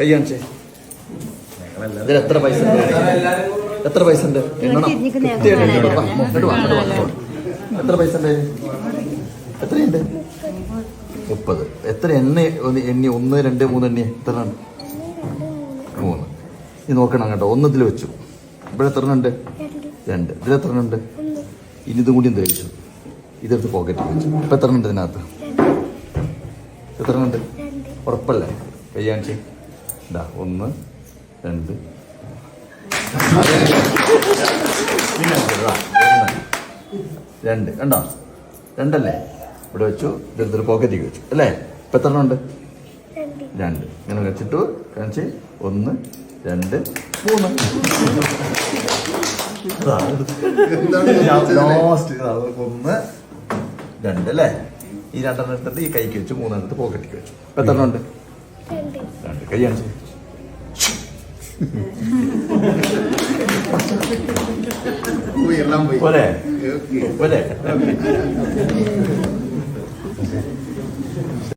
കൈ കാണിച്ചേ ഇതിൽ എത്ര പൈസ ഉണ്ട്? എത്ര പൈസ ഉണ്ട്? എണ്ണണം. എത്ര പൈസ ഉണ്ട്? എത്രയുണ്ട്? മുപ്പത്. എത്ര എണ്ണ എണ്ണി? ഒന്ന് രണ്ട് മൂന്ന് എണ്ണി? എത്ര മൂന്ന്. ഇത് നോക്കണം കേട്ടോ ഒന്ന് വെച്ചു. ഇവിടെ എത്ര ഉണ്ട്? രണ്ട്. ഇതിൽ എത്ര ഉണ്ട്? ഇനി ഇതും കൂടി എന്ത് കഴിച്ചു? ഇതെടുത്ത് പോക്കറ്റിൽ വെച്ചു. ഇപ്പം എത്ര ഉണ്ട് ഇതിനകത്ത്? എത്ര ഉണ്ട്? ഉറപ്പല്ലേ? കയ്യാണിച്ച്. ഇതാ ഒന്ന് രണ്ട്. പിന്നെ ഒന്ന് രണ്ട് കണ്ടോ? രണ്ടല്ലേ? ഇവിടെ വെച്ചു ഇതെടുത്തൊരു പോക്കറ്റിക്ക് വെച്ചു. അല്ലേ? ഇപ്പം എത്ര ഉണ്ട്? രണ്ട്. ഇങ്ങനെ വെച്ചിട്ട് കാണിച്ച് ഒന്ന് രണ്ട് മൂന്ന്. ലാസ്റ്റ് ഒന്ന് രണ്ട് അല്ലേ? ഈ രണ്ടെണ്ണം എടുത്തിട്ട് ഈ കൈക്ക് വെച്ചു മൂന്നെണ്ണത്ത് പോക്കറ്റിക്ക് വെച്ചു. ഇപ്പം എത്ര ഉണ്ട്? രണ്ട്. കൈ കാണിച്ച്. உயர்லாம் போய் போல போல